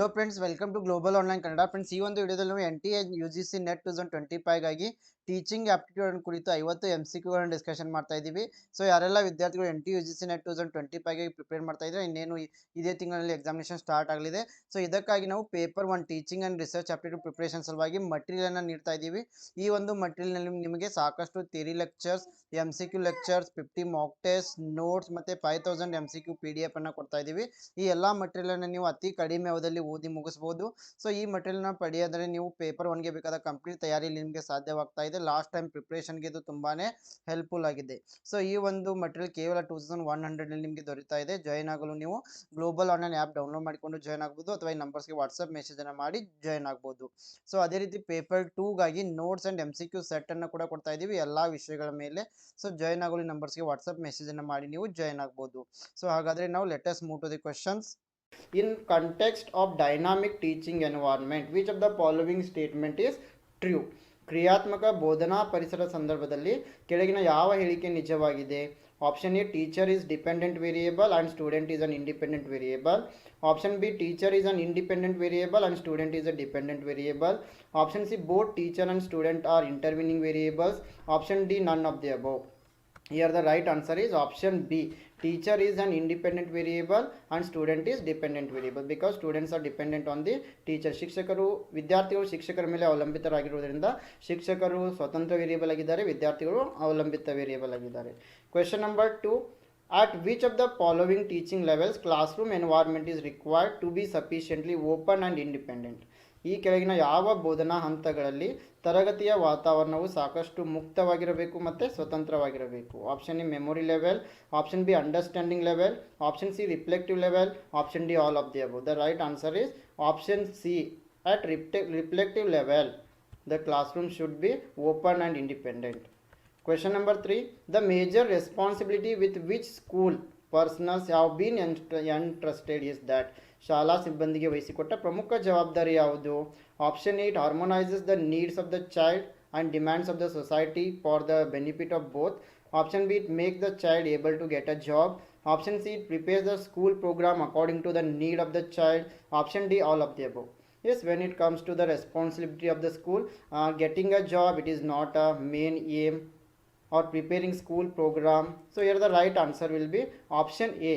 Hello friends welcome to global online Kannada friends ಈ ಒಂದು ವಿಡಿಯೋದಲ್ಲಿ ನಾವು N T U G C net two thousand twenty ಫೈವ್ಗಾಗಿ teaching aptitude ಕುರಿತು ಐವತ್ತು M C ಕ್ಯೂಗಳನ್ನು ಡಿಸ್ಕಷನ್ ಮಾಡ್ತಾ ಇದ್ದೀವಿ. ಸೊ ಯಾರೆಲ್ಲ ವಿದ್ಯಾರ್ಥಿಗಳು N T U G C net two thousand twenty ಫೈವ್ಗೆ prepare ಮಾಡ್ತಾ ಇದ್ದಾರೆ, ಇನ್ನೇನು ಇದೇ ತಿಂಗಳಲ್ಲಿ ಎಕ್ಸಾಮಿನೇಷನ್ ಸ್ಟಾರ್ಟ್ ಆಗಲಿದೆ. ಸೊ ಇದಕ್ಕಾಗಿ ನಾವು paper one teaching and research aptitude preparation ಸಲುವಾಗಿ ಮಟೀರಿಯಲನ್ನು ನೀಡ್ತಾ ಇದ್ದೀವಿ. ಈ ಒಂದು ಮಟೀರಿಯಲ್ನಲ್ಲಿ ನಿಮಗೆ ಸಾಕಷ್ಟು theory lectures M C Q lectures fifty mock test notes ಮತ್ತು five thousand M C Q P D ಎಫನ್ನು ಕೊಡ್ತಾ ಇದ್ದೀವಿ ಈ ಎಲ್ಲ ಮಟೀರಿಯಲನ್ನು ನೀವು ಅತಿ ಕಡಿಮೆ ಅವಧಿಯಲ್ಲಿ ಓದಿ ಮುಗಿಸ್ಬೋದು. ಸೊ ಈ ಮಟೀರಿಯಲ್ನ ಪಡೆಯೋದ್ರೆ ನೀವು ಪೇಪರ್ ಒನ್ಗೆ ಬೇಕಾದ ಕಂಪ್ಲೀಟ್ ತಯಾರಿ ನಿಮಗೆ ಸಾಧ್ಯವಾಗ್ತಾ ಇದೆ. ಲಾಸ್ಟ್ ಟೈಮ್ ಪ್ರಿಪ್ರೇಷನ್ಗೆ ಇದು ತುಂಬಾ ಹೆಲ್ಪ್ಫುಲ್ ಆಗಿದೆ. ಸೊ ಈ ಒಂದು ಮಟೀರಿಯಲ್ ಕೇವಲ ಟೂ ತೌಸಂಡ್ ಒನ್ ಹಂಡ್ರೆಡಲ್ಲಿ ನಿಮಗೆ ದೊರೀತಾ ಇದೆ. ಜಾಯ್ನ್ ಆಗಲು ನೀವು ಗ್ಲೋಬಲ್ ಆನ್ಲೈನ್ ಆ್ಯಪ್ ಡೌನ್ಲೋಡ್ ಮಾಡಿಕೊಂಡು ಜಾಯ್ನ್ ಆಗ್ಬೋದು ಅಥವಾ ಈ ನಂಬರ್ಸ್ಗೆ ವಾಟ್ಸಪ್ ಮೆಸೇಜನ್ನು ಮಾಡಿ ಜಾಯ್ನ್ ಆಗ್ಬೋದು. ಸೊ ಅದೇ ರೀತಿ paper ಟೂಗಾಗಿ notes and M C Q ಸೆಟ್ಟನ್ನು ಕೂಡ ಕೊಡ್ತಾ ಇದ್ದೀವಿ ಎಲ್ಲ ವಿಷಯಗಳ ಮೇಲೆ ಸೊ ಜಾಯ್ನ್ ಆಗೋ ನಂಬರ್ಸ್ಗೆ ವಾಟ್ಸಪ್ ಮೆಸೇಜನ್ನು ಮಾಡಿ, ನೀವು ಜಾಯ್ನ್ ಆಗ್ಬೋದು. ಸೊ ಹಾಗಾದರೆ ನಾವು let's move to the questions in context of dynamic teaching environment which of the following statement is true ಕ್ರಿಯಾತ್ಮಕ ಬೋಧನಾ ಪರಿಸರ ಸಂದರ್ಭದಲ್ಲಿ ಕೆಳಗಿನ ಯಾವ ಹೇಳಿಕೆ ನಿಜವಾಗಿದೆ? Option A teacher is dependent variable and student is an independent variable. Option B teacher is an independent variable and student is a dependent variable. Option C both teacher and student are intervening variables. Option D none of the above. Here the right answer is option B teacher is an independent variable and student is dependent variable because students are dependent on the teacher ಶಿಕ್ಷಕರು ವಿದ್ಯಾರ್ಥಿಗಳು ಶಿಕ್ಷಕರ ಮೇಲೆ ಅವಲಂಬಿತರಾಗಿರುವುದರಿಂದ ಶಿಕ್ಷಕರು ಸ್ವತಂತ್ರ variable ಆಗಿದ್ದಾರೆ ವಿದ್ಯಾರ್ಥಿಗಳು ಅವಲಂಬಿತ variable ಆಗಿದ್ದಾರೆ question number two at which of the following teaching levels classroom environment is required to be sufficiently open and independent ಈ ಕೆಳಗಿನ ಯಾವ ಬೋಧನಾ ಹಂತಗಳಲ್ಲಿ ತರಗತಿಯ ವಾತಾವರಣವು ಸಾಕಷ್ಟು ಮುಕ್ತವಾಗಿರಬೇಕು ಮತ್ತು ಸ್ವತಂತ್ರವಾಗಿರಬೇಕು? Option A memory level option B understanding level option C reflective level option D all of the above the right answer is option C at ರಿಫ್ಟೆ reflective level the classroom should be open and independent question number three the major responsibility with which school personnels have been entrusted is that ಶಾಲಾ ಸಿಬ್ಬಂದಿಗೆ ವಹಿಸಿಕೊಟ್ಟ ಪ್ರಮುಖ ಜವಾಬ್ದಾರಿ ಯಾವುದು option A harmonises the needs of the child and demands of the society for the benefit of both option B make the child able to get a job option C prepares the school program according to the need of the child option D all of the above yes when it comes to the responsibility of the school uh, getting a job it is not a main aim or preparing school program. So here the right answer will be option a.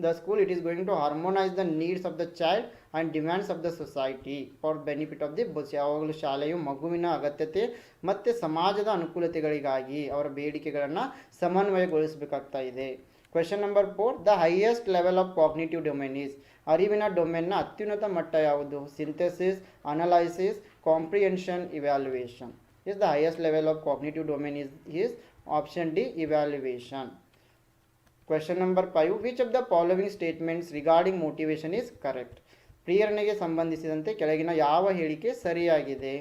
the school, it is going to harmonize the needs of the child and demands of the society for benefit of the both ಯಾವಾಗಲೂ ಶಾಲೆಯು ಮಗುವಿನ ಅಗತ್ಯತೆ ಮತ್ತು ಸಮಾಜದ ಅನುಕೂಲತೆಗಳಿಗಾಗಿ ಅವರ ಬೇಡಿಕೆಗಳನ್ನು ಸಮನ್ವಯಗೊಳಿಸಬೇಕಾಗ್ತಾ ಇದೆ. Question number four the highest level of cognitive domain is ಅರಿವಿನ ಡೊಮೇನ್ನ ಅತ್ಯುನ್ನತ ಮಟ್ಟ ಯಾವುದು? Synthesis analysis comprehension evaluation is the highest level of cognitive domain is is option D evaluation question number five which of the following statements regarding motivation is correct ಪ್ರೇರಣೆಗೆ ಸಂಬಂಧಿಸಿದಂತೆ ಕೆಳಗಿನ ಯಾವ ಹೇಳಿಕೆ ಸರಿಯಾಗಿದೆ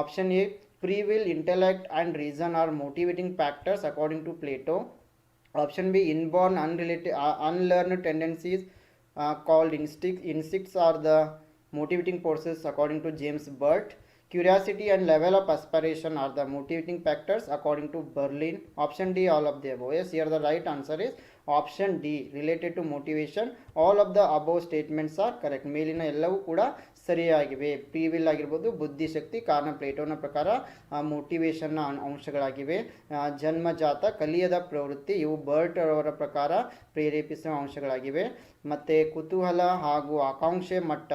option A free will intellect and reason are motivating factors according to Plato option B inborn unrelated unlearned tendencies called instinct instincts are the motivating forces according to james burt curiosity and level of aspiration are the motivating factors according to berlin option d all of the above yes here the right answer is option D related to motivation all of the above statements are correct ಮೇಲಿನ ಎಲ್ಲವೂ ಕೂಡ ಸರಿಯಾಗಿವೆ. ಪ್ರಿವಿಲ್ ಆಗಿರ್ಬೋದು, ಬುದ್ಧಿಶಕ್ತಿ, ಕಾರಣ ಪ್ಲೇಟೋನ ಪ್ರಕಾರ ಮೋಟಿವೇಶನ್ನ ಅಂಶಗಳಾಗಿವೆ. ಜನ್ಮಜಾತ ಕಲಿಯದ ಪ್ರವೃತ್ತಿ, ಇವು ಬರ್ಟ್ ಅವರ ಪ್ರಕಾರ ಪ್ರೇರೇಪಿಸುವ ಅಂಶಗಳಾಗಿವೆ. ಮತ್ತು ಕುತೂಹಲ ಹಾಗೂ ಆಕಾಂಕ್ಷೆ ಮಟ್ಟ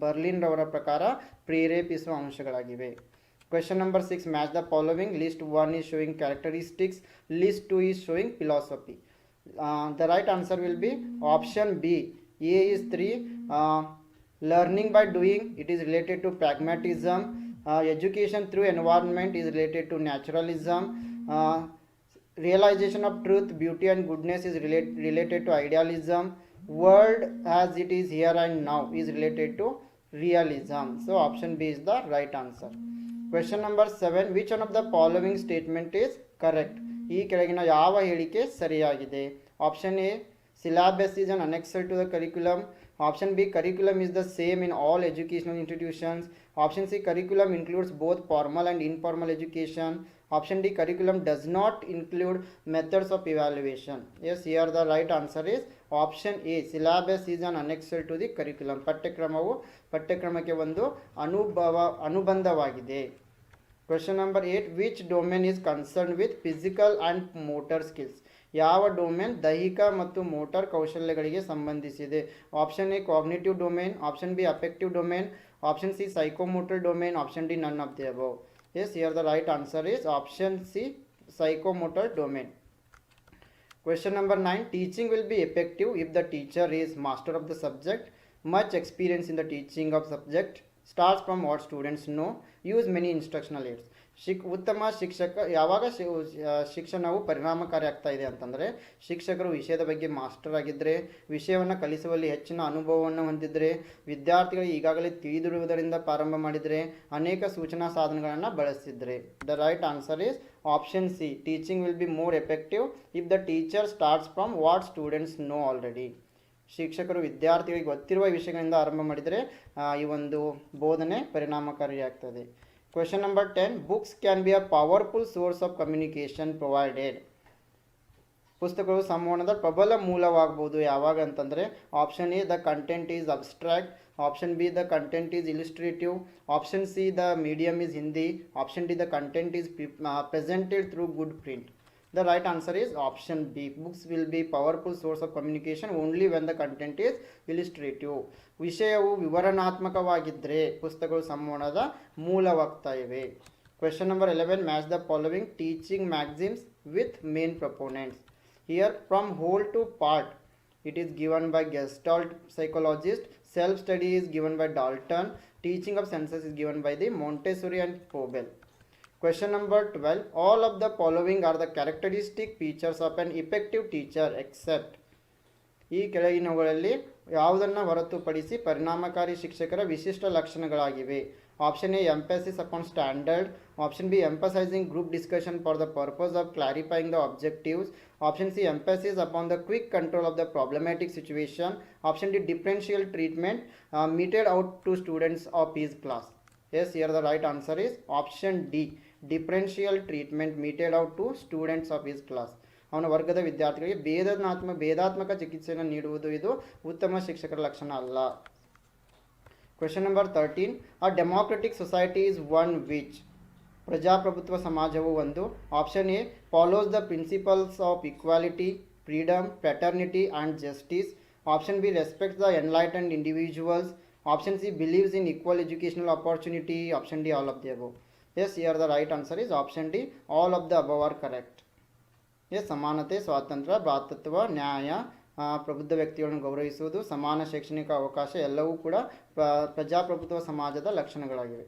ಬರ್ಲಿನ್ ರವರ ಪ್ರಕಾರ ಪ್ರೇರೇಪಿಸುವ ಅಂಶಗಳಾಗಿವೆ. Question number six match the following list one is showing characteristics list two is showing philosophy the right answer will be option b. A is 3 uh, learning by doing. It is related to pragmatism. Uh, education through environment is related to naturalism. Uh, realization of truth beauty and goodness is relate, related to idealism. World as it is here and now is related to realism. So option b is the right answer. Question number 7 which one of the following statement is correct ಈ ಕೆಳಗಿನ ಯಾವ ಹೇಳಿಕೆ ಸರಿಯಾಗಿದೆ? Option A syllabus is an annexed to the curriculum option B curriculum is the same in all educational institutions option C curriculum includes both formal and informal education option D curriculum does not include methods of evaluation yes you are the right answer is option A syllabus is an annexed to the curriculum ಪಠ್ಯಕ್ರಮವು ಪಠ್ಯಕ್ರಮಕ್ಕೆ ಒಂದು ಅನುಭವ, ಅನುಬಂಧವಾಗಿದೆ. Question number eight which domain is concern with physical and motor skills ಯಾವ domain ದೈಹಿಕ ಮತ್ತು motor ಕೌಶಲ್ಯಗಳಿಗೆ ಸಂಬಂಧಿಸಿದೆ? Option A cognitive domain option B affective domain option C psychomotor domain option D none of the above yes here the right answer is option C psychomotor domain Question number 9 Teaching will be effective if the teacher is master of the subject, much experience in the teaching of subject, starts from what students know use many instructional aids ಶಿಕ್ ಉತ್ತಮ ಶಿಕ್ಷಕ, ಯಾವಾಗ ಶಿಕ್ಷಣವು ಪರಿಣಾಮಕಾರಿ ಆಗ್ತಾ ಇದೆ ಅಂತಂದರೆ, ಶಿಕ್ಷಕರು ವಿಷಯದ ಬಗ್ಗೆ ಮಾಸ್ಟರ್ ಆಗಿದ್ದರೆ ವಿಷಯವನ್ನು ಕಲಿಸುವಲ್ಲಿ ಹೆಚ್ಚಿನ ಅನುಭವವನ್ನು ಹೊಂದಿದ್ದರೆ ವಿದ್ಯಾರ್ಥಿಗಳು ಈಗಾಗಲೇ ತಿಳಿದಿರುವುದರಿಂದ ಪ್ರಾರಂಭ ಮಾಡಿದರೆ, ಅನೇಕ ಸೂಚನಾ ಸಾಧನಗಳನ್ನು ಬಳಸಿದರೆ the right answer is option C teaching will be more effective if the teacher starts from what students know already ಶಿಕ್ಷಕರು, ವಿದ್ಯಾರ್ಥಿಗಳಿಗೆ ಗೊತ್ತಿರುವ ವಿಷಯಗಳಿಂದ ಆರಂಭ ಮಾಡಿದರೆ ಈ ಒಂದು ಬೋಧನೆ ಪರಿಣಾಮಕಾರಿಯಾಗ್ತದೆ. Question number ten books can be a powerful source of communication provided ಪುಸ್ತಕಗಳು ಸಂವಹನದ ಪ್ರಬಲ ಮೂಲವಾಗಬಹುದು. ಯಾವಾಗ ಅಂತಂದರೆ option A the content is abstract option B the content is illustrative option C the medium is Hindi option D the content is presented through good print The right answer is option B. Books will be powerful source of communication only when the content is illustrative. ವಿಷಯವು ವಿವರಣಾತ್ಮಕವಾಗಿದ್ದರೆ ಪುಸ್ತಕಗಳು ಸಂವಹನದ ಮೂಲವಾಗ್ತಾ ಇವೆ question number eleven match the following teaching magazines with main proponents here from whole to part it is given by gestalt psychologist self study is given by dalton teaching of senses is given by the montessori and pobel question number 12 all of the following are the characteristic features of an effective teacher, except ಈ ಕೆಳಗಿನವುಗಳಲ್ಲಿ ಯಾವುದನ್ನು ಹೊರತುಪಡಿಸಿ ಪರಿಣಾಮಕಾರಿ ಶಿಕ್ಷಕರ ವಿಶಿಷ್ಟ ಲಕ್ಷಣಗಳಾಗಿವೆ. Option A emphasis upon standard option B emphasising group discussion for the purpose of clarifying the objectives option C emphasis upon the quick control of the problematic situation option D differential treatment meted out to students of his class yes here the right answer is option D differential treatment meted out to students of his class. ಅವನ ವರ್ಗದ ವಿದ್ಯಾರ್ಥಿಗಳಿಗೆ ಭೇದನಾತ್ಮ ಭೇದಾತ್ಮಕ ಚಿಕಿತ್ಸೆಯನ್ನು ನೀಡುವುದು ಇದು ಉತ್ತಮ ಶಿಕ್ಷಕರ ಲಕ್ಷಣ ಅಲ್ಲ. Question number thirteen a democratic society is one which ಪ್ರಜಾಪ್ರಭುತ್ವ ಸಮಾಜವು ಒಂದು. Option A follows the principles of equality freedom paternity and justice option B respect the enlightened individuals option C believes in equal educational opportunity option D all of the above yes here the right answer is option D all of the above are correct as ಸಮಾನತೆ ಸ್ವಾತಂತ್ರ್ಯ ಭ್ರಾತೃತ್ವ ನ್ಯಾಯ ಪ್ರಬುದ್ಧ ವ್ಯಕ್ತಿಗಳನ್ನು ಗೌರವಿಸುವುದು ಸಮಾನ ಶೈಕ್ಷಣಿಕ ಅವಕಾಶ ಎಲ್ಲವೂ ಕೂಡ ಪ್ರಜಾಪ್ರಭುತ್ವ ಸಮಾಜದ ಲಕ್ಷಣಗಳಾಗಿವೆ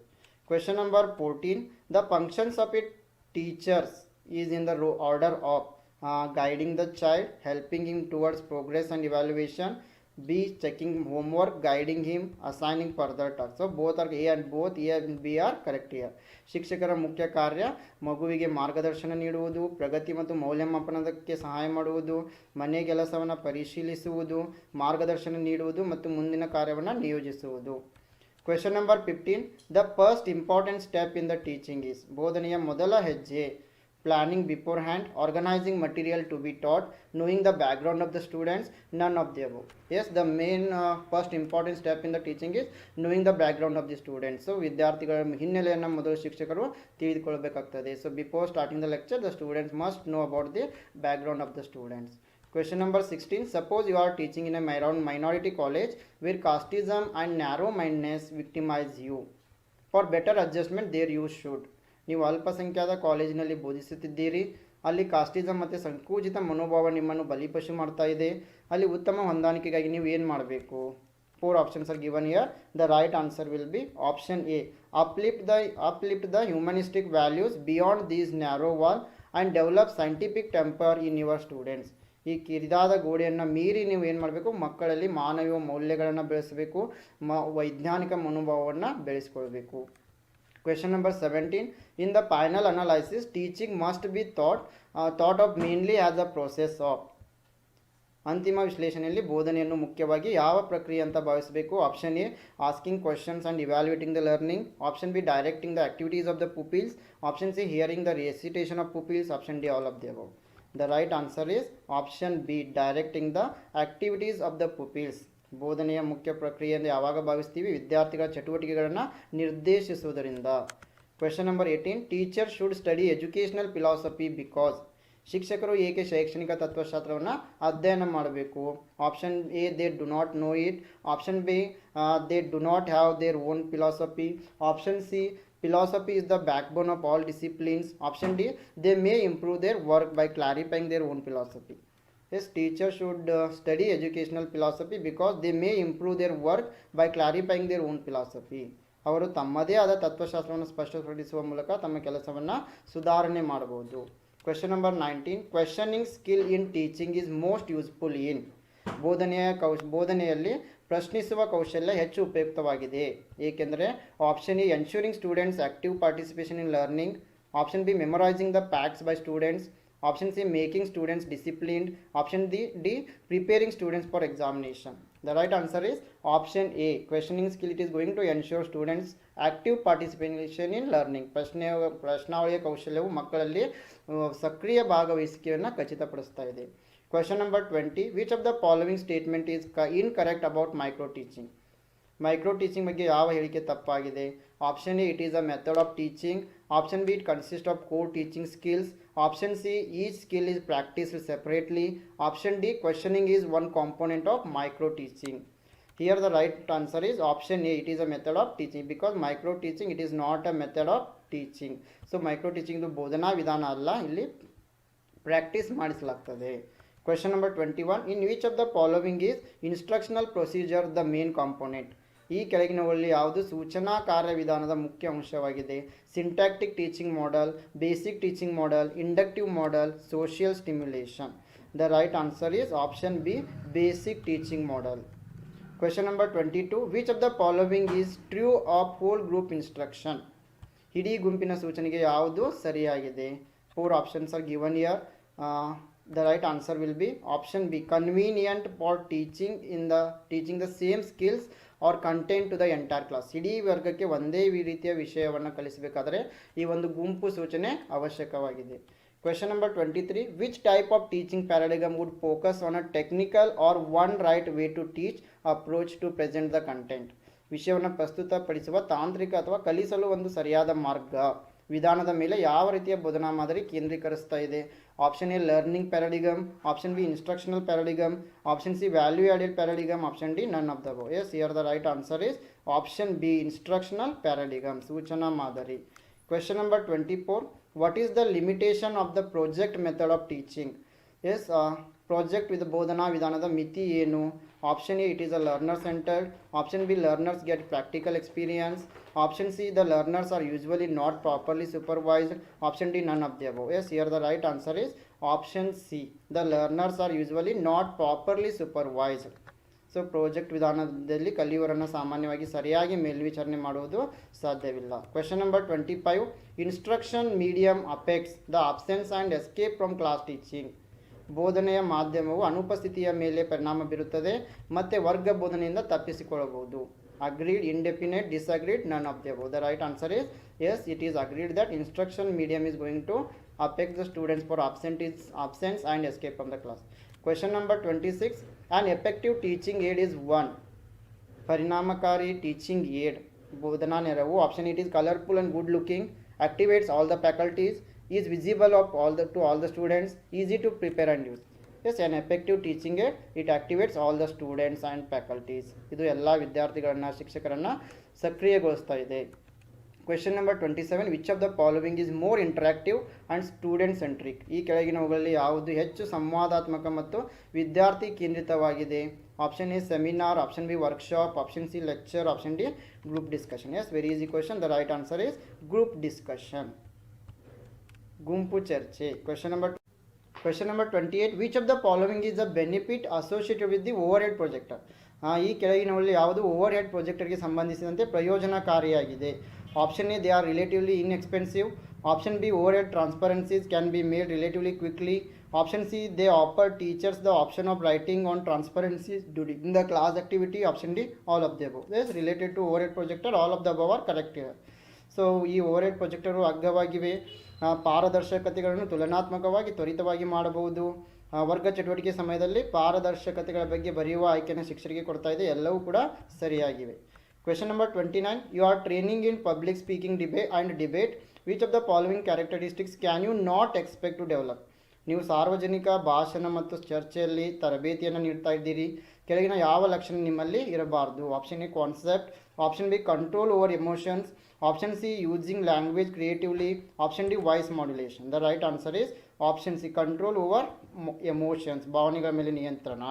question number fourteen the functions of it teachers is in the row order of guiding the child helping ಇಂಗ್ towards progress and evaluation by checking homework, guiding him assigning further tasks. So both are A and both A and B are correct here ಶಿಕ್ಷಕರ ಮುಖ್ಯ ಕಾರ್ಯ ಮಗುವಿಗೆ ಮಾರ್ಗದರ್ಶನ ನೀಡುವುದು ಪ್ರಗತಿ ಮತ್ತು ಮೌಲ್ಯಮಾಪನಕ್ಕೆ ಸಹಾಯ ಮಾಡುವುದು ಮನೆ ಕೆಲಸವನ್ನು ಪರಿಶೀಲಿಸುವುದು ಮಾರ್ಗದರ್ಶನ ನೀಡುವುದು ಮತ್ತು ಮುಂದಿನ ಕಾರ್ಯವನ್ನು ನಿಯೋಜಿಸುವುದು. Question number fifteen the first important step in the teaching is ಬೋಧನೆಯ ಮೊದಲ ಹೆಜ್ಜೆ. Planning beforehand organising material to be taught knowing the background of the students none of the above yes the main uh, first important step in the teaching is knowing the background of the students so ವಿದ್ಯಾರ್ಥಿಗಳ ಹಿನ್ನೆಲೆಯನ್ನು ಮೊದಲು ಶಿಕ್ಷಕರು ತಿಳಿದುಕೊಳ್ಬೇಕಾಗ್ತದೆ so before starting the lecture the students must know about the background of the students Question number 16. Suppose you are teaching in a mi- minority college where casteism and narrow mindedness victimize you. For better adjustment, there you should. ನೀವು ಅಲ್ಪಸಂಖ್ಯಾತ ಕಾಲೇಜಿನಲ್ಲಿ ಬೋಧಿಸುತ್ತಿದ್ದೀರಿ. ಅಲ್ಲಿ casteism ಮತ್ತು ಸಂಕುಚಿತ ಮನೋಭಾವ ನಿಮ್ಮನ್ನು ಬಲಿಪಶು ಮಾಡ್ತಾ ಇದೆ. ಅಲ್ಲಿ ಉತ್ತಮ ಹೊಂದಾಣಿಕೆಗಾಗಿ ನೀವು ಏನು ಮಾಡಬೇಕು? Four options are given here the right answer will be option A uplift the uplift the humanistic values beyond these narrow wall and develop scientific temper in your students ಈ ಕಿರಿದಾದ ಗೋಡೆಯನ್ನು ಮೀರಿ ನೀವು ಏನು ಮಾಡಬೇಕು? ಮಕ್ಕಳಲ್ಲಿ ಮಾನವೀಯ ಮೌಲ್ಯಗಳನ್ನು ಬೆಳೆಸಬೇಕು. ಮ, ವೈಜ್ಞಾನಿಕ ಮನೋಭಾವವನ್ನು ಬೆಳೆಸ್ಕೊಳ್ಬೇಕು. Question number 17. In the final analysis, teaching must be thought, uh, thought of mainly as a process of. ಅಂತಿಮ ವಿಶ್ಲೇಷಣೆಯಲ್ಲಿ ಬೋಧನೆಯನ್ನು ಮುಖ್ಯವಾಗಿ ಯಾವ ಪ್ರಕ್ರಿಯೆ ಅಂತ ಭಾವಿಸಬೇಕು? Option A asking questions and evaluating the learning option B directing the activities of the pupils option C hearing the recitation of pupils option D all of the above the right answer is option B directing the activities of the pupils ಬೋಧನೆಯ ಮುಖ್ಯ ಪ್ರಕ್ರಿಯೆ ಎಂದು ಯಾವಾಗ ಭಾವಿಸ್ತೀವಿ? ವಿದ್ಯಾರ್ಥಿಗಳ ಚಟುವಟಿಕೆಗಳನ್ನು ನಿರ್ದೇಶಿಸುವುದರಿಂದ. Question number eighteen teacher should study educational philosophy because ಶಿಕ್ಷಕರು ಏಕೆ ಶೈಕ್ಷಣಿಕ ತತ್ವಶಾಸ್ತ್ರವನ್ನು ಅಧ್ಯಯನ ಮಾಡಬೇಕು? Option A they do not know it option B they do not have their own philosophy option C philosophy is the backbone of all disciplines option D they may improve their work by clarifying their own philosophy. Yes teachers should uh, study educational philosophy because they may improve their work by clarifying their own philosophy. ಅವರು ತಮ್ಮದೇ ಆದ ತತ್ವಶಾಸ್ತ್ರವನ್ನು ಸ್ಪಷ್ಟಪಡಿಸುವ ಮೂಲಕ ತಮ್ಮ ಕೆಲಸವನ್ನು ಸುಧಾರಣೆ ಮಾಡಬಹುದು. Question number nineteen questioning skill in teaching is most useful in ಬೋಧನೆಯ ಕೌಶ ಬೋಧನೆಯಲ್ಲಿ ಪ್ರಶ್ನಿಸುವ ಕೌಶಲ್ಯ ಹೆಚ್ಚು ಉಪಯುಕ್ತವಾಗಿದೆ. ಏಕೆಂದರೆ option A ensuring students active participation in learning option B memorising the facts by students option C making students disciplined option D D preparing students for examination the right answer is option A questioning skill it is going to ensure students active participation in learning ಪ್ರಶ್ನೆ ಪ್ರಶ್ನಾವಳಿಯ ಕೌಶಲ್ಯವು ಮಕ್ಕಳಲ್ಲಿ ಸಕ್ರಿಯ ಭಾಗವಹಿಸುವಿಕೆಯನ್ನು ಖಚಿತಪಡಿಸ್ತಾ ಇದೆ. Question number twenty which of the following statement is ಕ incorrect about micro teaching micro teaching ಬಗ್ಗೆ ಯಾವ ಹೇಳಿಕೆ ತಪ್ಪಾಗಿದೆ? Option A it is a method of teaching option B it consist of core teaching skills option C each skill is practised separately option D questioning is one component of micro teaching here the right answer is option a. It is a method of teaching because micro teaching, it is not a method of teaching so micro ಟೀಚಿಂಗ್ದು ಬೋಧನಾ ವಿಧಾನ ಅಲ್ಲ. ಇಲ್ಲಿ practice ಮಾಡಿಸಲಾಗ್ತದೆ. Question number twenty one in which of the following is instructional procedure the main component ಈ ಕೆಳಗಿನವುಗಳಲ್ಲಿ ಯಾವುದು ಸೂಚನಾ ಕಾರ್ಯವಿಧಾನದ ಮುಖ್ಯ ಅಂಶವಾಗಿದೆ. Syntactic teaching model, basic teaching model, inductive model, social stimulation. The right answer is option B, basic teaching model. Question number twenty two, which of the following is true of whole group instruction? ಇಡೀ ಗುಂಪಿನ ಸೂಚನೆಗೆ ಯಾವುದು ಸರಿಯಾಗಿದೆ? Four options are given here the right answer will be option B convenient for teaching in the teaching the same skills are content to the entire class ಇಡೀ ವರ್ಗಕ್ಕೆ ಒಂದೇ ರೀತಿಯ ವಿಷಯವನ್ನು ಕಲಿಸಬೇಕಾದರೆ ಈ ಒಂದು ಗುಂಪು ಸೂಚನೆ ಅವಶ್ಯಕವಾಗಿದೆ. Question number twenty three which type of teaching paradigm would focus on a technical or one right way to teach approach to present the content ವಿಷಯವನ್ನು ಪ್ರಸ್ತುತಪಡಿಸುವ ತಾಂತ್ರಿಕ ಅಥವಾ ಕಲಿಸಲು ಒಂದು ಸರಿಯಾದ ಮಾರ್ಗ. ವಿಧಾನದ ಮೇಲೆ ಯಾವ ರೀತಿಯ ಬೋಧನಾ ಮಾದರಿ ಕೇಂದ್ರೀಕರಿಸ್ತಾ ಇದೆ? Option A learning paradigm option B instructional paradigm option C value added paradigm option D none of the above as here the right answer is option B instructional paradigm ಸೂಚನಾ ಮಾದರಿ question number twenty four what is the limitation of the project method of teaching as project with ಬೋಧನಾ ವಿಧಾನದ ಮಿತಿ ಏನು option A it is learner centred option B learners get practical experience option C the learners are usually not properly supervised option D none of the above. As here the right answer is option C the learners are usually not properly supervised so project ವಿಧಾನದಲ್ಲಿ ಕಲಿಯುವರನ್ನು ಸಾಮಾನ್ಯವಾಗಿ ಸರಿಯಾಗಿ ಮೇಲ್ವಿಚಾರಣೆ ಮಾಡುವುದು ಸಾಧ್ಯವಿಲ್ಲ. Question number twenty five instruction medium affects the absence and escape from class teaching ಬೋಧನೆಯ ಮಾಧ್ಯಮವು ಅನುಪಸ್ಥಿತಿಯ ಮೇಲೆ ಪರಿಣಾಮ ಬೀರುತ್ತದೆ ಮತ್ತು ವರ್ಗ ಬೋಧನೆಯಿಂದ ತಪ್ಪಿಸಿಕೊಳ್ಳಬಹುದು. Agreed indefinite disagreed none of the above the right answer is as it is agreed that instruction medium is going to affect the students for absent is absence and escape from the class question number twenty six and effective teaching aid is one ಪರಿಣಾಮಕಾರಿ teaching aid ಬೋಧನಾ ನೆರವು option it is colourful and good looking activates all the faculties Is visible to all the students. Easy to prepare and use. As an effective teaching it It all the students and faculties. ಇದು ಎಲ್ಲ ವಿದ್ಯಾರ್ಥಿಗಳನ್ನ, ಶಿಕ್ಷಕರನ್ನು ಸಕ್ರಿಯಗೊಳಿಸ್ತಾ ಇದೆ. Question number twenty seven which of the following is more interactive and student centric ಈ ಕೆಳಗಿನವುಗಳಲ್ಲಿ ಯಾವುದು ಹೆಚ್ಚು ಸಂವಾದಾತ್ಮಕ ಮತ್ತು ವಿದ್ಯಾರ್ಥಿ ಕೇಂದ್ರಿತವಾಗಿದೆ option A seminar option B workshop option C lecture option D group discussion as very easy question the right answer is group discussion ಗುಂಪು ಚರ್ಚೆ. Question number question number twenty eight which of the following is the benefit associated with the overhead projector ಈ ಕೆಳಗಿನವಲ್ಲಿ ಯಾವುದು over head ಪ್ರೊಜೆಕ್ಟರ್ಗೆ ಸಂಬಂಧಿಸಿದಂತೆ ಪ್ರಯೋಜನಕಾರಿಯಾಗಿದೆ? Option A they are relatively inexpensive option B overhead transparencies can be made relatively quickly option C they offer teachers the option of writing on transparencies during the class activity option D all of the above. This related to overhead projector all of the above are correct. So ಈ overhead projector ಅಗ್ಗವಾಗಿವೆ. ಪಾರದರ್ಶಕತೆಗಳನ್ನು ತುಲನಾತ್ಮಕವಾಗಿ ತ್ವರಿತವಾಗಿ ಮಾಡಬಹುದು. ವರ್ಗ ಚಟುವಟಿಕೆ ಸಮಯದಲ್ಲಿ ಪಾರದರ್ಶಕತೆಗಳ ಬಗ್ಗೆ ಬರೆಯುವ ಆಯ್ಕೆಯನ್ನು ಶಿಕ್ಷಕರಿಗೆ ಕೊಡ್ತಾ ಇದೆ. ಎಲ್ಲವೂ ಕೂಡ ಸರಿಯಾಗಿವೆ. Question number twenty nine you are training in public speaking ಡಿಬೇ and debate which of the following characteristics can you not expect to develop ನೀವು ಸಾರ್ವಜನಿಕ ಭಾಷಣ ಮತ್ತು ಚರ್ಚೆಯಲ್ಲಿ ತರಬೇತಿಯನ್ನು ನೀಡ್ತಾ ಇದ್ದೀರಿ. ಕೆಳಗಿನ ಯಾವ ಲಕ್ಷಣ ನಿಮ್ಮಲ್ಲಿ ಇರಬಾರ್ದು? Option A concept option B control over emotions option C using language creatively option D voice modulation the right answer is option C control over emotions ಭಾವನೆಗಳ ಮೇಲೆ ನಿಯಂತ್ರಣ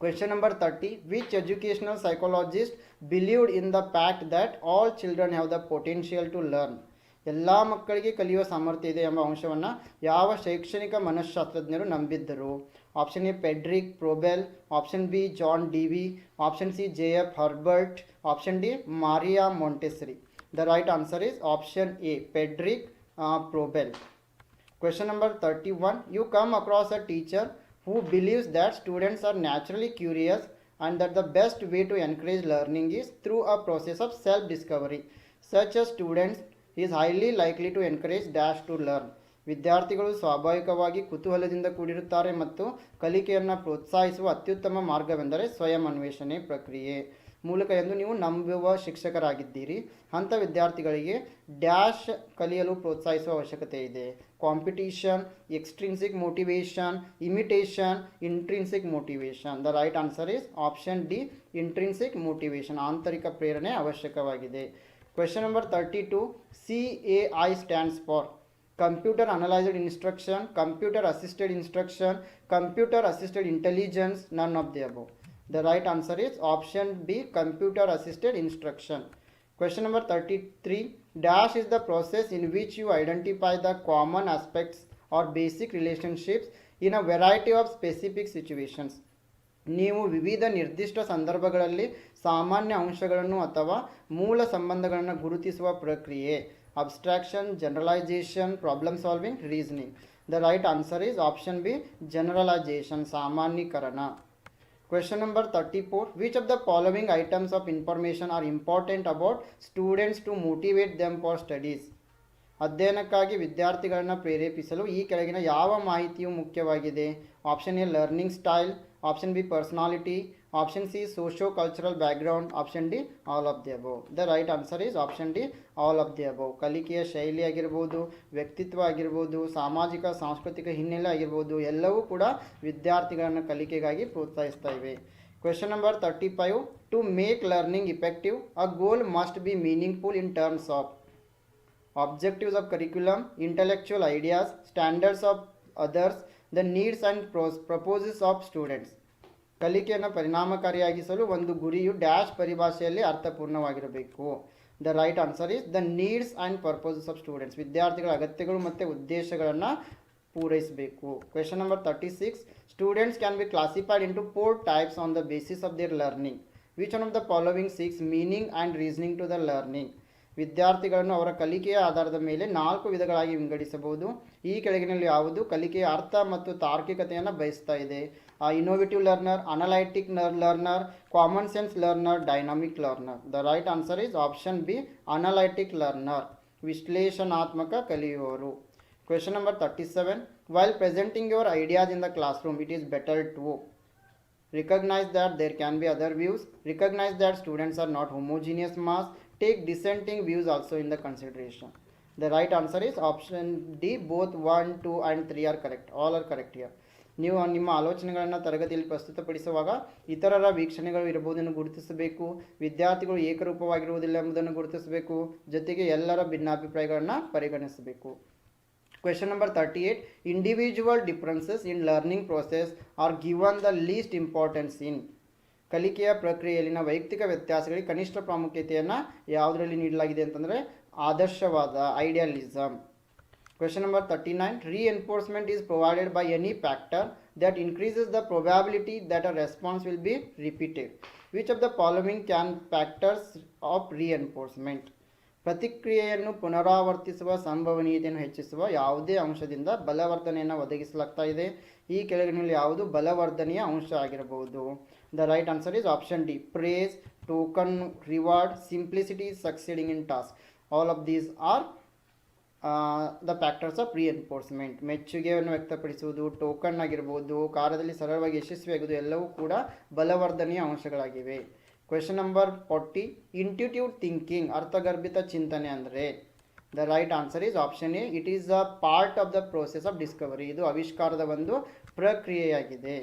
Question number 30. Which educational psychologist believed in the fact that all children have the potential to learn? ಎಲ್ಲ ಮಕ್ಕಳಿಗೆ ಕಲಿಯುವ ಸಾಮರ್ಥ್ಯ ಇದೆ ಎಂಬ ಅಂಶವನ್ನು ಯಾವ ಶೈಕ್ಷಣಿಕ ಮನಃಶಾಸ್ತ್ರಜ್ಞರು ನಂಬಿದ್ದರು? Option A, Friedrich Probel. Option B, John Dewey Option C, Jf Herbert. Option D, Maria Montessori. The right answer is option A, A uh, Probel. Question number 31. You come across a teacher who believes that students are naturally curious and that the best way to encourage learning is through a process of self-discovery. Such a student is highly likely to encourage dash to learn. ವಿದ್ಯಾರ್ಥಿಗಳು ಸ್ವಾಭಾವಿಕವಾಗಿ ಕುತೂಹಲದಿಂದ ಕೂಡಿರುತ್ತಾರೆ ಮತ್ತು ಕಲಿಕೆಯನ್ನು ಪ್ರೋತ್ಸಾಹಿಸುವ ಅತ್ಯುತ್ತಮ ಮಾರ್ಗವೆಂದರೆ ಸ್ವಯಂ ಅನ್ವೇಷಣೆ ಪ್ರಕ್ರಿಯೆ. ಮೂಲಕ ಎಂದು ನೀವು ನಂಬುವ ಶಿಕ್ಷಕರಾಗಿದ್ದೀರಿ. ಅಂಥ ವಿದ್ಯಾರ್ಥಿಗಳಿಗೆ ಡ್ಯಾಶ್ ಕಲಿಯಲು ಪ್ರೋತ್ಸಾಹಿಸುವ ಅವಶ್ಯಕತೆ ಇದೆ. Competition, extrinsic motivation imitation, intrinsic motivation the right answer is option D, intrinsic motivation ಆಂತರಿಕ ಪ್ರೇರಣೆ ಅವಶ್ಯಕವಾಗಿದೆ. Question number thirty two, C A I stands for. Computer analyzed instruction computer assisted instruction computer assisted intelligence none of the above the right answer is option b computer assisted instruction question number 33 dash is the process in which you identify the common aspects or basic relationships in a variety of specific situations ನೀವು ವಿವಿಧ ನಿರ್ದಿಷ್ಟ ಸಂದರ್ಭಗಳಲ್ಲಿ ಸಾಮಾನ್ಯ ಅಂಶಗಳನ್ನು ಅಥವಾ ಮೂಲ ಸಂಬಂಧಗಳನ್ನು ಗುರುತಿಸುವ ಪ್ರಕ್ರಿಯೆ abstraction generalisation problem solving reasoning the right answer is option B generalisation ಸಾಮಾನ್ಯೀಕರಣ Question number 34. Which of the following items of information are important about students to motivate them for studies? ಅಧ್ಯಯನಕ್ಕಾಗಿ ವಿದ್ಯಾರ್ಥಿಗಳನ್ನು ಪ್ರೇರೇಪಿಸಲು ಈ ಕೆಳಗಿನ ಯಾವ ಮಾಹಿತಿಯು ಮುಖ್ಯವಾಗಿದೆ? Option A learning style option B personality option C socio cultural background option D all of the above the right answer is option D all of the above ಕಲಿಕೆಯ ಶೈಲಿ ಆಗಿರ್ಬೋದು ವ್ಯಕ್ತಿತ್ವ ಆಗಿರ್ಬೋದು ಸಾಮಾಜಿಕ ಸಾಂಸ್ಕೃತಿಕ ಹಿನ್ನೆಲೆ ಆಗಿರ್ಬೋದು ಎಲ್ಲವೂ ಕೂಡ ವಿದ್ಯಾರ್ಥಿಗಳನ್ನು ಕಲಿಕೆಗಾಗಿ ಪ್ರೋತ್ಸಾಹಿಸ್ತಾ ಇವೆ. Question number thirty five to make learning effective a goal must be meaningful in terms of objectives of curriculum, intellectual ideas, standards of others, the needs and pros- proposes of students. ಕಲಿಕೆಯನ್ನು ಪರಿಣಾಮಕಾರಿಯಾಗಿಸಲು ಒಂದು ಗುರಿಯು dash ಪರಿಭಾಷೆಯಲ್ಲಿ ಅರ್ಥಪೂರ್ಣವಾಗಿರಬೇಕು. The right answer is the needs and purposes of students ವಿದ್ಯಾರ್ಥಿಗಳ ಅಗತ್ಯಗಳು ಮತ್ತು ಉದ್ದೇಶಗಳನ್ನು ಪೂರೈಸಬೇಕು. Question number thirty six students can be classified into four types on the basis of their learning which one of the following six meaning and reasoning to the learning ವಿದ್ಯಾರ್ಥಿಗಳನ್ನು ಅವರ ಕಲಿಕೆಯ ಆಧಾರದ ಮೇಲೆ ನಾಲ್ಕು ವಿಧಗಳಾಗಿ ವಿಂಗಡಿಸಬಹುದು. ಈ ಕೆಳಗಿನಲ್ಲಿ ಯಾವುದು ಕಲಿಕೆಯ ಅರ್ಥ ಮತ್ತು ತಾರ್ಕಿಕತೆಯನ್ನು ಬಯಸ್ತಾ ಇದೆ. innovative learner, analytic learner, common sense learner, dynamic learner. The right answer is option B, analytic learner. Vishleshanatmaka Kaliyoru. Question number 37. While presenting your ideas in the classroom, it is better to recognize that there can be other views, recognize that students are not homogeneous mass, take dissenting views also in the consideration. The right answer is option D, both 1, 2 and 3 are correct. All are correct here. ನೀವು ನಿಮ್ಮ ಆಲೋಚನೆಗಳನ್ನು ತರಗತಿಯಲ್ಲಿ ಪ್ರಸ್ತುತಪಡಿಸುವಾಗ ಇತರರ ವೀಕ್ಷಣೆಗಳು ಇರಬಹುದನ್ನು ಗುರುತಿಸಬೇಕು, ವಿದ್ಯಾರ್ಥಿಗಳು ಏಕರೂಪವಾಗಿರುವುದಿಲ್ಲ ಎಂಬುದನ್ನು ಗುರುತಿಸಬೇಕು, ಜೊತೆಗೆ ಎಲ್ಲರ ಭಿನ್ನಾಭಿಪ್ರಾಯಗಳನ್ನು ಪರಿಗಣಿಸಬೇಕು. Question number 38 Individual differences in learning process are given the least importance in. ಕಲಿಕೆಯ ಪ್ರಕ್ರಿಯೆಯಲ್ಲಿನ ವೈಯಕ್ತಿಕ ವ್ಯತ್ಯಾಸಗಳಿಗೆ ಕನಿಷ್ಠ ಪ್ರಾಮುಖ್ಯತೆಯನ್ನು ಯಾವುದರಲ್ಲಿ ನೀಡಲಾಗಿದೆ ಅಂತಂದರೆ ಆದರ್ಶವಾದ idealism question number thirty nine is is provided by any factor that increases the probability that a response will be repeated. Which of the following can factors of reinforcement? ಪ್ರತಿಕ್ರಿಯೆಯನ್ನು ಪುನರಾವರ್ತಿಸುವ, ಸಂಭವನೀಯತೆಯನ್ನು ಹೆಚ್ಚಿಸುವ ಯಾವುದೇ ಅಂಶದಿಂದ ಬಲವರ್ಧನೆಯನ್ನು ಒದಗಿಸಲಾಗ್ತಾ ಇದೆ ಈ ಕೆಳಗಿನಲ್ಲಿ ಯಾವುದು ಬಲವರ್ಧನೆಯ ಅಂಶ ಆಗಿರಬಹುದು the right answer is option D praise token reward simplicity succeeding in task all of these are the factors of reinforcement ಮೆಚ್ಚುಗೆಯನ್ನು ವ್ಯಕ್ತಪಡಿಸುವುದು ಟೋಕನ್ ಆಗಿರ್ಬೋದು, ಕಾರ್ಯದಲ್ಲಿ ಸರಳವಾಗಿ ಯಶಸ್ವಿಯಾಗುವುದು, ಎಲ್ಲವೂ ಕೂಡ ಬಲವರ್ಧನೆಯ ಅಂಶಗಳಾಗಿವೆ. Question number forty intuitive thinking ಅರ್ಥಗರ್ಭಿತ ಚಿಂತನೆ ಅಂದರೆ? The right answer is option A it is a part of the process of discovery ಇದು ಆವಿಷ್ಕಾರದ ಒಂದು ಪ್ರಕ್ರಿಯೆಯಾಗಿದೆ.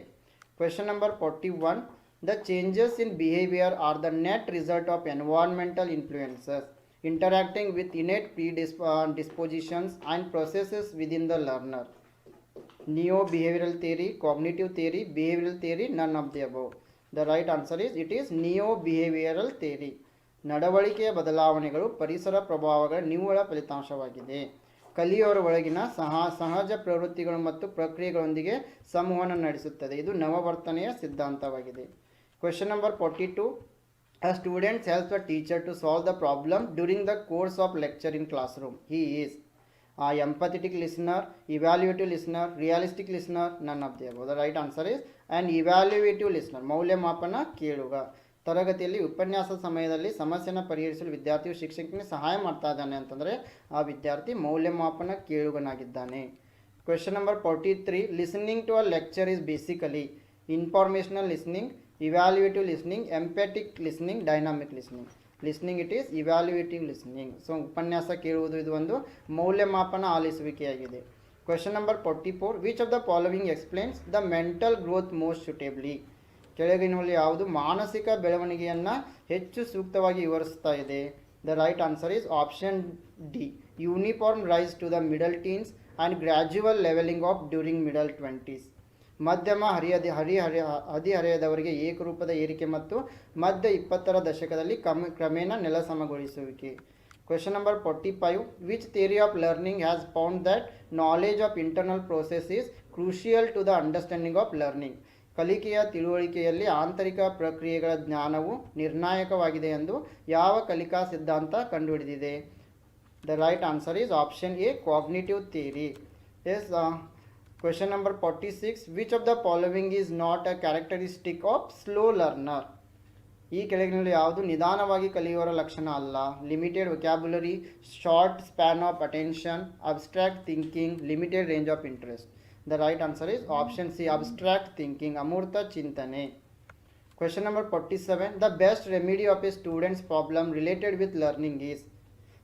Question number forty one the changes in behaviour are the net result of environmental influences interacting with innate predispositions and processes within the learner. Neo behavioral theory, cognitive theory, behavioral theory, none of the above. The right answer is it is neo behavioral theory. ನಡವಳಿಕೆಯ ಬದಲಾವಣೆಗಳು ಪರಿಸರ ಪ್ರಭಾವಗಳ ನಿವ್ವಳ ಫಲಿತಾಂಶವಾಗಿದೆ ಕಲಿಯೋರ ಒಳಗಿನ ಸಹ ಸಹಜ ಪ್ರವೃತ್ತಿಗಳು ಮತ್ತು ಪ್ರಕ್ರಿಯೆಗಳೊಂದಿಗೆ ಸಂವಹನ ನಡೆಸುತ್ತದೆ ಇದು ನವವರ್ತನೆಯ ಸಿದ್ಧಾಂತವಾಗಿದೆ question number forty two A student helps a teacher to solve the problem during the course of lecture in classroom. He is a empathetic listener, evaluative listener, realistic listener, none of the above. The right answer is an evaluative listener. ಮೌಲ್ಯಮಾಪನ keluga ತರಗತಿಯಲ್ಲಿ ಉಪನ್ಯಾಸ ಸಮಯದಲ್ಲಿ ಸಮಸ್ಯೆನ ಪರಿಹರಿಸಲು ವಿದ್ಯಾರ್ಥಿಯು ಶಿಕ್ಷಕನಿಗೆ ಸಹಾಯ ಮಾಡ್ತಾ ಇದ್ದಾನೆ ಅಂತಂದರೆ ಆ ವಿದ್ಯಾರ್ಥಿ ಮೌಲ್ಯಮಾಪನ ಕೇಳುಗನಾಗಿದ್ದಾನೆ question number forty three listening to a lecture is basically informational listening evaluative listening empathic listening, dynamic listening. Listening it is evaluative listening so ಉಪನ್ಯಾಸ ಕೇಳುವುದು ಇದು ಒಂದು ಮೌಲ್ಯಮಾಪನ ಆಲಿಸುವಿಕೆಯಾಗಿದೆ. Question number forty four which of the following explains the mental growth most suitably ಕೆಳಗಿನಲ್ಲಿ ಯಾವುದು? ಮಾನಸಿಕ ಬೆಳವಣಿಗೆಯನ್ನು ಹೆಚ್ಚು ಸೂಕ್ತವಾಗಿ ವಿವರಿಸ್ತಾ ಇದೆ. The right answer is option D uniform rise to the middle teens and gradual levelling off during middle twenties ಮಧ್ಯಮ ಹರಿಯದಿ ಹರಿಹರಿ ಹದಿಹರೆಯದವರಿಗೆ ಏಕರೂಪದ ಏರಿಕೆ ಮತ್ತು ಮಧ್ಯ ಇಪ್ಪತ್ತರ ದಶಕದಲ್ಲಿ ಕಮ್ ಕ್ರಮೇಣ ನೆಲಸಮಗೊಳಿಸುವಿಕೆ. Question number forty five which theory of learning has found that knowledge of internal process is crucial to the understanding of learning ಕಲಿಕೆಯ ತಿಳುವಳಿಕೆಯಲ್ಲಿ ಆಂತರಿಕ ಪ್ರಕ್ರಿಯೆಗಳ ಜ್ಞಾನವು ನಿರ್ಣಾಯಕವಾಗಿದೆ ಎಂದು ಯಾವ ಕಲಿಕಾ ಸಿದ್ಧಾಂತ ಕಂಡುಹಿಡಿದಿದೆ? The right answer is option A cognitive theory as question number forty six which of the following is not a characteristic of slow learner ಈ ಕೆಳಗಿನಲ್ಲಿ ಯಾವುದು ನಿಧಾನವಾಗಿ ಕಲಿಯುವವರ ಲಕ್ಷಣ ಅಲ್ಲ. Limited vocabulary short span of attention abstract thinking limited range of interest the right answer is option C abstract thinking ಅಮೂರ್ತ ಚಿಂತನೆ question number forty seven the best remedy of a student's problem related with learning is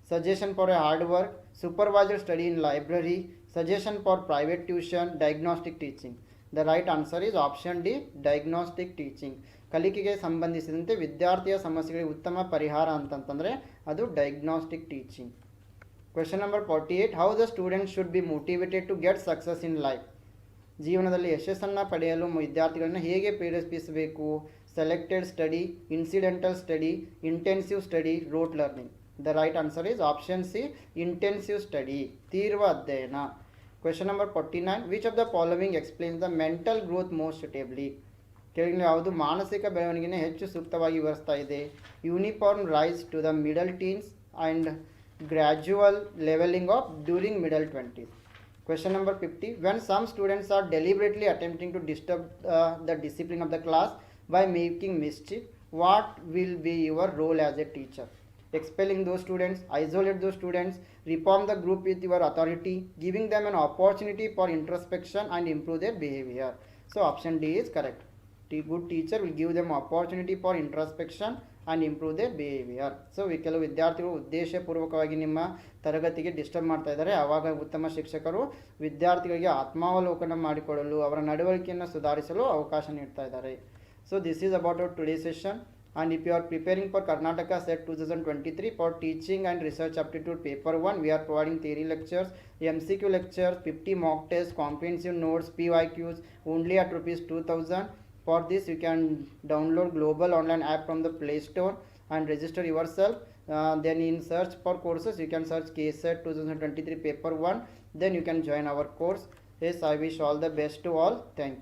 suggestion for a hard work, supervised study in library, suggestion for private tuition, diagnostic teaching. The right answer is option D, diagnostic teaching ಕಲಿಕೆಗೆ ಸಂಬಂಧಿಸಿದಂತೆ ವಿದ್ಯಾರ್ಥಿಯ ಸಮಸ್ಯೆಗಳಿಗೆ ಉತ್ತಮ ಪರಿಹಾರ ಅಂತಂತಂದರೆ ಅದು diagnostic teaching question number forty eight how the student should be motivated to get success in life ಜೀವನದಲ್ಲಿ ಯಶಸ್ಸನ್ನು ಪಡೆಯಲು ವಿದ್ಯಾರ್ಥಿಗಳನ್ನು ಹೇಗೆ ಪ್ರೇರೇಪಿಸಬೇಕು? Selected study incidental study intensive study rote learning the right answer is option C intensive study ತೀವ್ರ ಅಧ್ಯಯನ. Question number forty nine which of the following explains the mental growth most suitably ಕೆಳಗಿನ ಯಾವುದು ಮಾನಸಿಕ ಬೆಳವಣಿಗೆನೇ ಹೆಚ್ಚು ಸೂಕ್ತವಾಗಿ ವಿವರಿಸ್ತಾ ಇದೆ uniform rise to the middle teens and gradual levelling off during middle twenties Question number 50. When some students are deliberately attempting to disturb uh, the discipline of the class by making mischief, what will be your role as a teacher? Expelling those students, isolate those students, reform the group with your authority, giving them an opportunity for introspection and improve their behavior. So option D is correct. The good teacher will give them opportunity for introspection and improve their behavior. So ಕೆಲವು ವಿದ್ಯಾರ್ಥಿಗಳು ಉದ್ದೇಶಪೂರ್ವಕವಾಗಿ ನಿಮ್ಮ ತರಗತಿಗೆ disturb ಮಾಡ್ತಾ ಇದ್ದಾರೆ ಆವಾಗ ಉತ್ತಮ ಶಿಕ್ಷಕರು ವಿದ್ಯಾರ್ಥಿಗಳಿಗೆ ಆತ್ಮಾವಲೋಕನ ಮಾಡಿಕೊಳ್ಳಲು ಅವರ ನಡವಳಿಕೆಯನ್ನು ಸುಧಾರಿಸಲು ಅವಕಾಶ ನೀಡ್ತಾ ಇದ್ದಾರೆ so this is about our today session and if you are preparing for Karnataka set 2023 for teaching and research aptitude paper 1 we are providing theory lectures MCQ lectures 50 mock tests comprehensive notes PYQs only at rupees 2000 for this you can download global online app from the play store and register yourself. Uh, then in search for courses you can search KSET 2023 paper 1 then you can join our course. Yes I wish all the best to all. Thank you